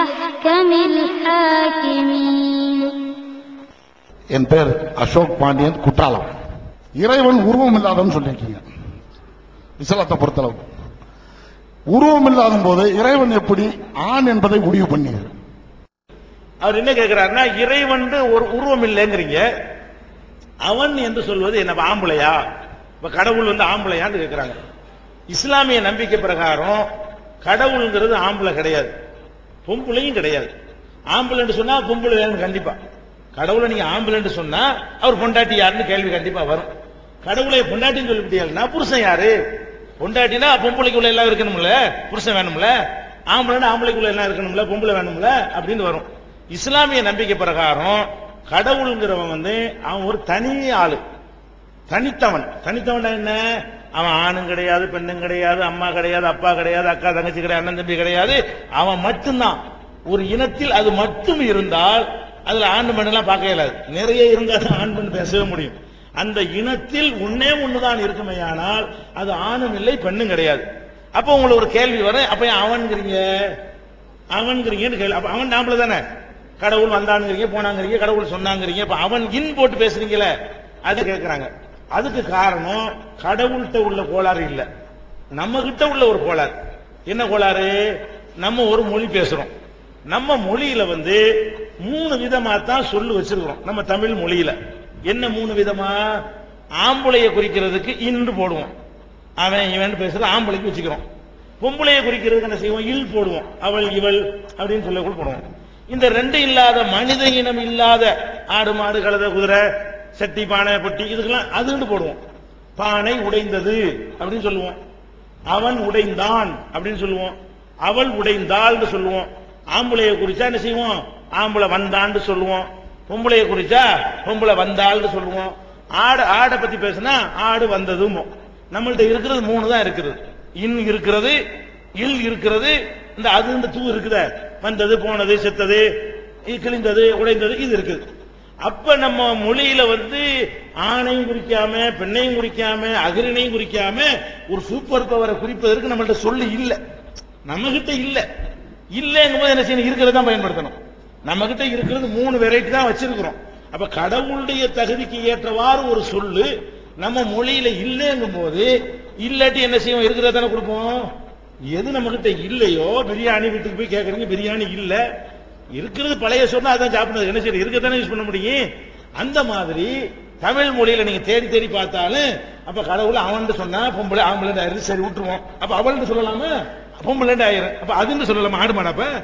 أحكم الحاكمين என் பேர் அசோக் பாண்டியன் குற்றாலம் இறைவன் உருவம் இல்லாதவன் சொல்லியிருக்கீங்க இஸ்லாத்தை பொறுத்தளவு உருவம் இல்லாத போது இறைவன் எப்படி ஆண் என்பதை முடிவு பண்ணீங்க அவர் என்ன கேட்கிறாருன்னா இறைவன் ஒரு உருவம் இல்லைங்கிறீங்க அவன் என்று சொல்வது என்ன அப்ப ஆம்பளையா இப்ப கடவுள் வந்து ஆம்பளையான்னு கேட்கிறாங்க இஸ்லாமிய நம்பிக்கை பிரகாரம் கடவுள்ங்கிறது ஆம்பளை கிடையாது பொம்பளையும் கிடையாது. ஆம்பளைன்னு சொன்னா பொம்பளை வேணும் கண்டிப்பா. கடவுளை நீங்க ஆம்பளைன்னு சொன்னா அவர் பொண்டாட்டி யாருன்னு கேள்வி கண்டிப்பா வரும். கடவுளை பொண்டாட்டின்னு சொல்லிவிட்டீங்கன்னா புருஷன் யாரு? பொண்டாட்டினா பொம்பளைக்குள்ள எல்லாம் இருக்கணும்ல? புருஷன் வேணும்ல? ஆம்பளைன்னா ஆம்பளைக்குள்ள எல்லாம் இருக்கணும்ல? பொம்பளை வேணும்ல? அப்படின்னு வரும். இஸ்லாமிய நம்பிக்கை பிரகாரம் கடவுளுங்கிறவன் வந்து அவன் ஒரு தனி ஆளு. தனித்தவன். தனித்தவன் என்ன? அவன் ஆணும் கிடையாது பெண்ணும் கிடையாது அம்மா கிடையாது அப்பா கிடையாது அக்கா தங்கச்சி கிடையாது அண்ணன் தம்பி கிடையாது. அவன் மட்டும்தான். ஒரு இனத்தில் அது மட்டும் இருந்தால் அதுல ஆண் பெண்ணெல்லாம் பார்க்க இயலாது நிறைய இருந்தால் தான் ஆண் பெண் பேசவே முடியும். அந்த இனத்தில் ஒன்னே ஒண்ணுதான் இருக்குமேயானால் அது ஆணும் இல்லை பெண்ணும் கிடையாது. அப்போ உங்களுக்கு ஒரு கேள்வி வரும். அப்ப அவன்கிறீங்க அவன்கிறீங்கன்னு கேள்வி. அப்ப அவன் நாமள தானே? கடவுள் வந்தானுங்கிறீங்க போனாங்கிறீங்க கடவுள் சொன்னாங்கிறீங்க. அப்ப அவன் இன் போட்டு பேசுறீங்களே அது கேட்கிறாங்க அதுக்கு காரணம் கடவுள்கிட்ட உள்ள கோளாறு இல்ல. நம்ம கிட்ட உள்ள ஒரு கோளாறு. என்ன கோளாறு? நம்ம ஒரு மொழி பேசுறோம். நம்ம மொழியில வந்து மூணு விதமா தான் சொல்லு வச்சிருக்கிறோம். நம்ம தமிழ் மொழியில. என்ன மூணு விதமா? ஆம்பளைய குறிக்கிறதுக்கு இன்று போடுவோம். அவன் இவன் பேசுற ஆம்பளைக்கு வச்சுக்கிறோம். பொம்பளைய குறிக்கிறதுக்கு என்ன செய்வோம்? இல் போடுவோம். அவள் இவள் அப்படின்னு சொல்ல கூட போடுவோம். இந்த ரெண்டு இல்லாத மனித இனம் இல்லாத ஆடு மாடு கழுத குதிரை சட்டி பானை பொட்டி இதுக்கெல்லாம் அதுன்னு போடுவோம். பானை உடைந்தது அப்படின்னு சொல்லுவோம். அவன் உடைந்தான் அப்படின்னு சொல்லுவோம். அவள் உடைந்தாள்னு சொல்லுவோம். ஆம்பளைய குறிச்சா என்ன செய்வோம்? ஆம்பளை வந்தான்னு சொல்லுவோம். பொம்பளைய குறிச்சா பொம்பளை வந்தாள்னு சொல்லுவோம். ஆடு ஆடை பத்தி பேசினா ஆடு வந்ததும். நம்மள்ட்ட இருக்கிறது மூணு தான் இருக்குது. இன் இருக்கிறது இல் இருக்கிறது இந்த அது இந்த தூ இருக்குதே. வந்தது போனது செத்தது கிழிந்தது உடைந்தது இது இருக்குது. அப்ப நம்ம மொழியில வந்து ஆணையும் குறிக்காம பெண்ணையும் குறிக்காம அகிரினையும் குறிக்காம ஒரு சூப்பர் பவரை குறிப்பதற்கு நம்மள்ட்ட சொல்லு இல்ல. நம்ம கிட்ட இல்ல. இல்லைங்கும் போது என்ன செய்யணும்? இருக்கிறது தான் பயன்படுத்தணும். நம்ம கிட்ட இருக்கிறது மூணு வெரைட்டி தான் வச்சிருக்கிறோம். அப்ப கடவுளுடைய தகுதிக்கு ஏற்றவாறு ஒரு சொல்லு நம்ம மொழியில இல்லைங்கும் போது இல்லாட்டி என்ன செய்வோம்? இருக்கிறத தானே கொடுப்போம். எது நம்ம கிட்ட இல்லையோ பிரியாணி வீட்டுக்கு போய் கேட்கறீங்க பிரியாணி இல்லை. இருக்கிறது பழைய சொன்னா அதான் சாப்பிடுறது என்ன சரி இருக்கத்தானே யூஸ் பண்ண முடியும்? அந்த மாதிரி தமிழ் மொழியில நீங்க தேடி தேடி பார்த்தாலும் அப்ப கடவுள் அவன் சொன்னா பொம்பளை ஆம்பளை ஆயிரு சரி விட்டுருவோம். அப்ப அவள்னு சொல்லலாமா? பொம்பளை ஆயிரும். அப்ப அதுன்னு சொல்லலாமா? ஆடு மாடாப்ப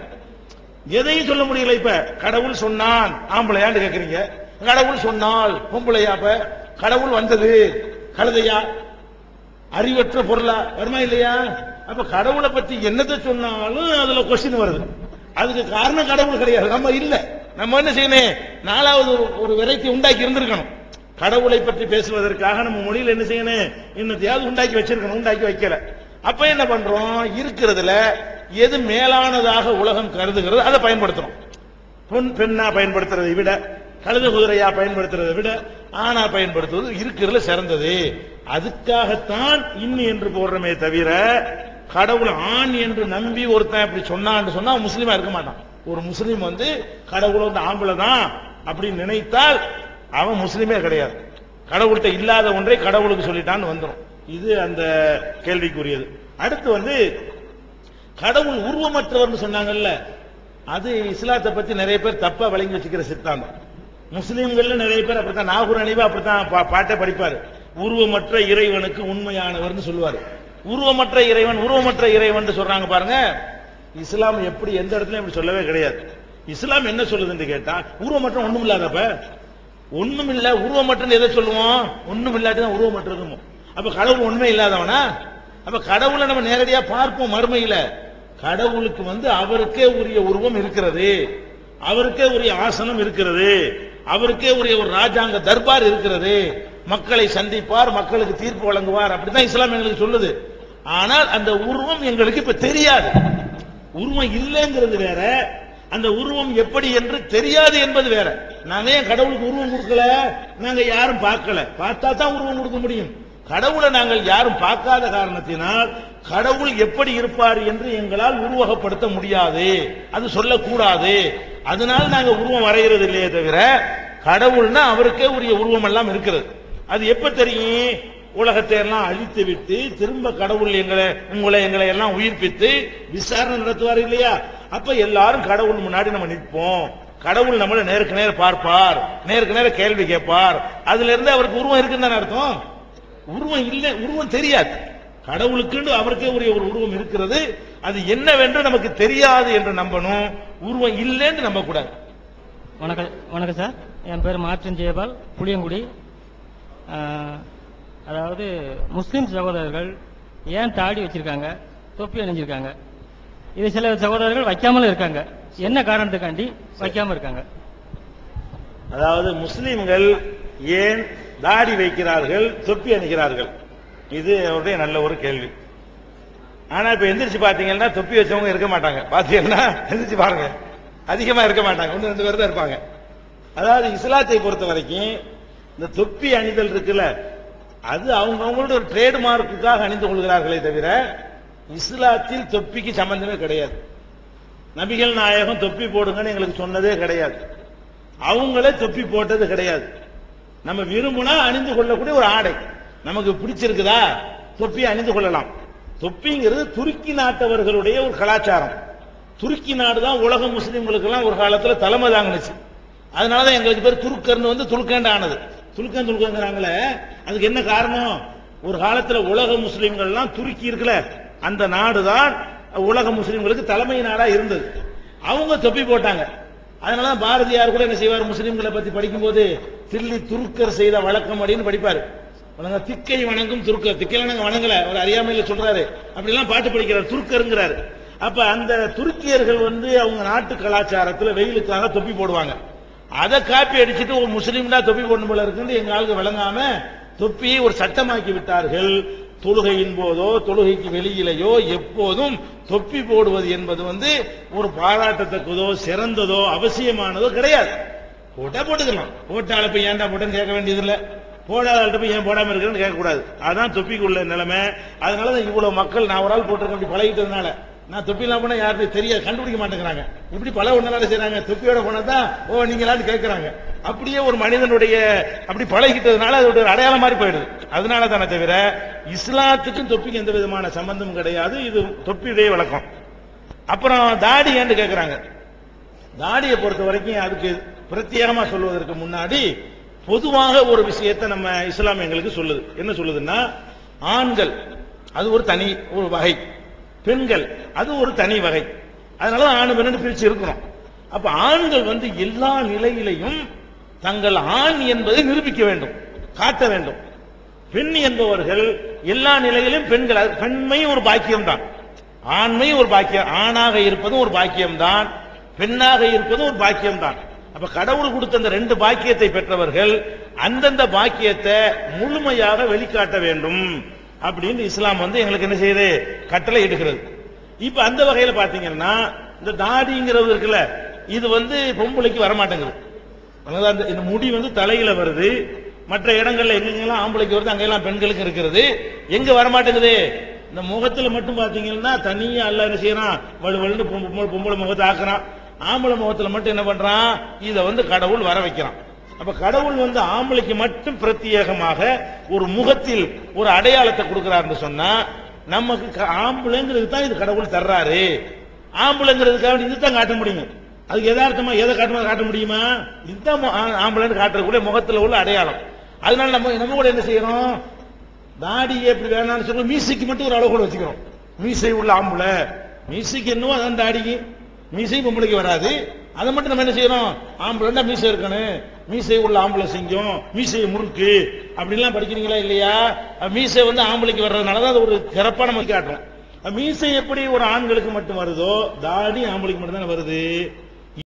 எதையும் சொல்ல முடியல இப்ப. கடவுள் சொன்னான். ஆம்பளையான்னு கேக்குறீங்க. கடவுள் சொன்னால் பொம்பளையா அப்ப? கடவுள் வந்தது. கழுதையா? அறிவற்ற பொருளா? வருமா இல்லையா? அப்ப கடவுளை பத்தி என்னத்தை சொன்னாலும் அதுல கொஸ்டின் வருது. அதுக்கு காரணம் கடவுள் கிடையாது. நம்ம இல்ல. நம்ம என்ன செய்யணும்? நாலாவது ஒரு- வெரைட்டி உண்டாக்கி இருந்திருக்கணும். கடவுளை பற்றி பேசுவதற்காக நம்ம மொழியில் என்ன செய்யணும்? இன்னத்தையாவது உண்டாக்கி வச்சிருக்கணும். உண்டாக்கி வைக்கல. அப்ப என்ன பண்றோம்? இருக்கிறதுல எது மேலானதாக உலகம் கருதுகிறது அதை பயன்படுத்துறோம். பொன் பெண்ணா பயன்படுத்துறதை விட கழுத குதிரையா பயன்படுத்துறதை விட ஆணா பயன்படுத்துவது இருக்கிறதுல சிறந்தது. அதுக்காகத்தான் இன்னி என்று போடுறமே தவிர கடவுள் ஆண் என்று நம்பி ஒருத்தன் இப்படி சொன்னான்னு சொன்னா முஸ்லீமா இருக்க மாட்டான். ஒரு முஸ்லீம் வந்து கடவுள் வந்து ஆம்பளை தான் அப்படின்னு நினைத்தால் அவன் முஸ்லீமே கிடையாது. கடவுள்கிட்ட இல்லாத ஒன்றை கடவுளுக்கு சொல்லிட்டான்னு வந்துடும் இது அந்த கேள்விக்குரியது. அடுத்து வந்து கடவுள் உருவமற்றவர்னு சொன்னாங்கல்ல அது இஸ்லாத்தை பத்தி நிறைய பேர் தப்பா வழங்கி வச்சுக்கிற சித்தாந்தம். முஸ்லீம்கள்ல நிறைய பேர் அப்படித்தான். நாகூர் அணிவா அப்படித்தான் பா- பாட்டை படிப்பாரு. உருவமற்ற இறைவனுக்கு உண்மையானவர்னு சொல்லுவாரு. உருவமற்ற இறைவன் உருவமற்ற இறைவன் சொல்றாங்க பாருங்க. இஸ்லாம் எப்படி எந்த இடத்துலயும் இப்படி சொல்லவே கிடையாது. இஸ்லாம் என்ன சொல்லுதுன்னு கேட்டா உருவமற்ற ஒண்ணும் இல்லாதப்ப ஒண்ணும் இல்ல உருவமற்றன்னு எதை சொல்லுவோம்? ஒண்ணும் இல்லாட்டி தான் உருவமற்றதுமோ. அப்ப கடவுள் ஒண்ணுமே இல்லாதவனா? அப்ப கடவுளை நம்ம நேரடியா பார்ப்போம் மறுமையில. கடவுளுக்கு வந்து அவருக்கே உரிய உருவம் இருக்கிறது. அவருக்கே உரிய ஆசனம் இருக்கிறது. அவருக்கே உரிய ஒரு ராஜாங்க தர்பார் இருக்கிறது. மக்களை சந்திப்பார் மக்களுக்கு தீர்ப்பு வழங்குவார் அப்படிதான் இஸ்லாம் எங்களுக்கு சொல்லுது. ஆனால் அந்த உருவம் எங்களுக்கு இப்ப தெரியாது. உருவம் இல்லைங்கிறது வேற அந்த உருவம் எப்படி என்று தெரியாது என்பது வேற. நாங்க ஏன் கடவுளுக்கு உருவம் கொடுக்கல நாங்க யாரும் பார்க்கல. பார்த்தா தான் உருவம் கொடுக்க முடியும். கடவுளை நாங்கள் யாரும் பார்க்காத காரணத்தினால் கடவுள் எப்படி இருப்பார் என்று எங்களால் உருவகப்படுத்த முடியாது. அது சொல்லக்கூடாது. அதனால நாங்க உருவம் வரைகிறது இல்லையே தவிர கடவுள்னா அவருக்கே உரிய உருவம் எல்லாம் இருக்கிறது. அது எப்ப தெரியும்? உலகத்தை எல்லாம் அழித்து விட்டு திரும்ப கடவுள் எங்களை உங்களை எங்களை எல்லாம் உயிர்ப்பித்து விசாரணை நடத்துவார் இல்லையா? அப்ப எல்லாரும் கடவுள் முன்னாடி நம்ம நிற்போம். கடவுள் நம்மள நேருக்கு நேரம் பார்ப்பார். நேருக்கு நேர கேள்வி கேட்பார். அதுல இருந்து அவருக்கு உருவம் இருக்குன்னு தானே அர்த்தம்? உருவம் இல்லை உருவம் தெரியாது. கடவுளுக்குன்னு அவருக்கே உரிய ஒரு உருவம் இருக்கிறது. அது என்னவென்று நமக்கு தெரியாது என்று நம்பணும். உருவம் இல்லைன்னு நம்ப கூடாது வணக்கம் வணக்கம் சார். என் பேர் மார்டின் ஜெயபால் புளியங்குடி. அதாவது முஸ்லிம் சகோதரர்கள் ஏன் தாடி வச்சிருக்காங்க? தொப்பி அணிஞ்சிருக்காங்க. இது சில சகோதரர்கள் வைக்காமலும் இருக்காங்க. என்ன காரணத்துக்காண்டி வைக்காம இருக்காங்க? அதாவது முஸ்லிம்கள் ஏன் தாடி வைக்கிறார்கள் தொப்பி அணிகிறார்கள்? இது அவருடைய நல்ல ஒரு கேள்வி. ஆனா இப்ப எந்திரிச்சு பாத்தீங்கன்னா தொப்பி வச்சவங்க இருக்க மாட்டாங்க. பாத்தீங்கன்னா எந்திரிச்சு பாருங்க. அதிகமா இருக்க மாட்டாங்க. ஒன்று ரெண்டு பேர் தான் இருப்பாங்க. அதாவது இஸ்லாத்தை பொறுத்த வரைக்கும் இந்த தொப்பி அணிதல் இருக்குல்ல அது அவங்க அவங்களோட ஒரு ட்ரேட் மார்க்குக்காக அணிந்து கொள்கிறார்களே தவிர இஸ்லாத்தில் தொப்பிக்கு சம்பந்தமே கிடையாது. நபிகள் நாயகம் தொப்பி போடுங்கன்னு எங்களுக்கு சொன்னதே கிடையாது. அவங்களே தொப்பி போட்டது கிடையாது. நம்ம விரும்புனா அணிந்து கொள்ளக்கூடிய ஒரு ஆடை. நமக்கு பிடிச்சிருக்குதா? தொப்பி அணிந்து கொள்ளலாம். தொப்பிங்கிறது துருக்கி நாட்டவர்களுடைய ஒரு கலாச்சாரம். துருக்கி நாடு தான் உலக முஸ்லிம்களுக்கு எல்லாம் ஒரு காலத்துல தலைமை தாங்கினுச்சு. அதனாலதான் எங்களுக்கு பேர் துருக்கர்னு வந்து துருக்கேண்டானது. ஆனது துலுக்கன் துலுக்கங்கிறாங்களே அதுக்கு என்ன காரணம்? ஒரு காலத்துல உலக முஸ்லிம்கள் எல்லாம் துருக்கி இருக்கல அந்த நாடு தான் உலக முஸ்லிம்களுக்கு தலைமை நாடா இருந்தது. அவங்க தொப்பி போட்டாங்க. அதனால பாரதியார் கூட என்ன செய்வார்? முஸ்லிம்களை பத்தி படிக்கும்போது தில்லி துருக்கர் செய்த வழக்கம் அப்படின்னு படிப்பாரு. வணங்க திக்கை வணங்கும் துருக்கர். திக்கை வணங்க வணங்கல. ஒரு அறியாமையில சொல்றாரு. அப்படி எல்லாம் பாட்டு படிக்கிறார் துருக்கருங்கிறாரு. அப்ப அந்த துருக்கியர்கள் வந்து அவங்க நாட்டு கலாச்சாரத்துல வெயிலுக்காக தொப்பி போடுவாங்க. அதை காப்பி அடிச்சுட்டு ஒரு முஸ்லீம்னா தொப்பி போடணும் போல இருக்குன்னு எங்க ஆளுக்கு விளங்காம தொப்பியை ஒரு சட்டமாக்கி விட்டார்கள். தொழுகையின் போதோ தொழுகைக்கு வெளியிலேயோ எப்போதும் தொப்பி போடுவது என்பது வந்து ஒரு பாராட்டத்தக்கதோ சிறந்ததோ அவசியமானதோ கிடையாது. போட்டா போட்டுக்கலாம். போட்டால போய் ஏன்டா போட்டேன்னு கேட்க வேண்டியதில்லை. போடாத போய் ஏன் போடாம இருக்கிறேன்னு கேட்கக்கூடாது. அதான் தொப்பிக்குள்ள நிலைமை. அதனால தான் இவ்வளவு மக்கள் நான் ஒரு ஆள் போட்டிருக்க அப்படி பழகிட்டதுனால. நான் தொப்பி போனால் போனா யாருக்கு தெரியாது கண்டுபிடிக்க மாட்டேங்கிறாங்க. இப்படி பல ஒன்னால செய்றாங்க. தொப்பியோட போனதான் ஓ நீங்களான்னு கேட்கறாங்க அப்படியே ஒரு மனிதனுடைய அப்படி பழகிட்டதுனால அது ஒரு அடையாளம் மாதிரி போயிடுது. அதனால தானே தவிர இஸ்லாத்துக்கும் தொப்பிக்கு எந்த விதமான சம்பந்தமும் கிடையாது. இது தொப்பியுடைய வழக்கம் அப்புறம் தாடி ஏன்னு கேட்கறாங்க தாடியை பொறுத்த வரைக்கும் அதுக்கு பிரத்யேகமா சொல்வதற்கு முன்னாடி பொதுவாக ஒரு விஷயத்தை நம்ம இஸ்லாம் எங்களுக்கு சொல்லுது. என்ன சொல்லுதுன்னா ஆண்கள் அது ஒரு தனி ஒரு வகை. பெண்கள் அது ஒரு தனி வகை. அதனால ஆண் பெண்ணு பிரிச்சு இருக்கிறோம் அப்ப ஆண்கள் வந்து எல்லா நிலையிலையும் தங்கள் ஆண் என்பதை நிரூபிக்க வேண்டும் காட்ட வேண்டும். பெண் என்பவர்கள் எல்லா நிலையிலும் பெண்கள் அது பெண்மையும் ஒரு பாக்கியம் தான் ஆண்மையும் ஒரு பாக்கியம் ஆணாக இருப்பதும் ஒரு பாக்கியம் தான் பெண்ணாக இருப்பதும் ஒரு பாக்கியம் தான் அப்ப கடவுள் கொடுத்த அந்த ரெண்டு பாக்கியத்தை பெற்றவர்கள் அந்தந்த பாக்கியத்தை முழுமையாக வெளிக்காட்ட வேண்டும். அப்படின்னு இஸ்லாம் வந்து எங்களுக்கு என்ன செய்யுது? கட்டளை இடுகிறது. இப்ப அந்த வகையில பாத்தீங்கன்னா இந்த தாடிங்கிறது இருக்குல்ல இது வந்து பொம்பளைக்கு வரமாட்டேங்குது. அதாவது அந்த இந்த முடி வந்து தலையில வருது. மற்ற இடங்கள்ல எங்கெங்கெல்லாம் ஆம்பளைக்கு வருது அங்கெல்லாம் பெண்களுக்கு இருக்கிறது. எங்க வரமாட்டேங்குது? இந்த முகத்துல மட்டும் பாத்தீங்கன்னா தனியா அல்ல என்ன செய்யறான்? வலுவலுன்னு பொம்பளை முகத்தை ஆக்குறான். ஆம்பளை முகத்துல மட்டும் என்ன பண்றான்? இதை வந்து கடவுள் வர வைக்கிறான். அப்ப கடவுள் வந்து ஆம்பளைக்கு மட்டும் பிரத்யேகமாக ஒரு முகத்தில் ஒரு அடையாளத்தை கொடுக்கிறாருன்னு சொன்னா நமக்கு க- ஆம்பளைங்கிறது தான் இது கடவுள் தர்றாரு. ஆம்பளைங்கிறதுக்காக இதுதான் காட்ட முடியும். அதுக்கு யதார்த்தமா எதை காட்டுமா காட்ட முடியுமா? இதுதான் மு- ஆ- ஆம்பளைன்னு முகத்துல உள்ள அடையாளம். அதனால நம்ம நம்ம கூட என்ன செய்யறோம்? தாடி எப்படி வேணாம்னு சொல்லி மீசைக்கு மட்டும் ஒரு அளவு கூட வச்சுக்கிறோம். மீசை உள்ள ஆம்பளை. மீசைக்கு என்னவோ அதான் தாடிக்கு. மீசை பொம்பளைக்கு வராது. அதை மட்டும் நம்ம என்ன செய்யறோம்? ஆம்பளைன்னா மீசை இருக்கணும். மீசை உள்ள ஆம்பளை சிங்கம் மீசை முறுக்கு. அப்படின்லாம் படிக்கிறீங்களா இல்லையா? மீசை வந்து ஆம்பளைக்கு வர்றதுனால தான் அது ஒரு சிறப்பாக நம்ம காட்டுறோம் மீசை எப்படி ஒரு ஆண்களுக்கு மட்டும் வருதோ தாடி ஆம்பளைக்கு மட்டும் தானே வருது.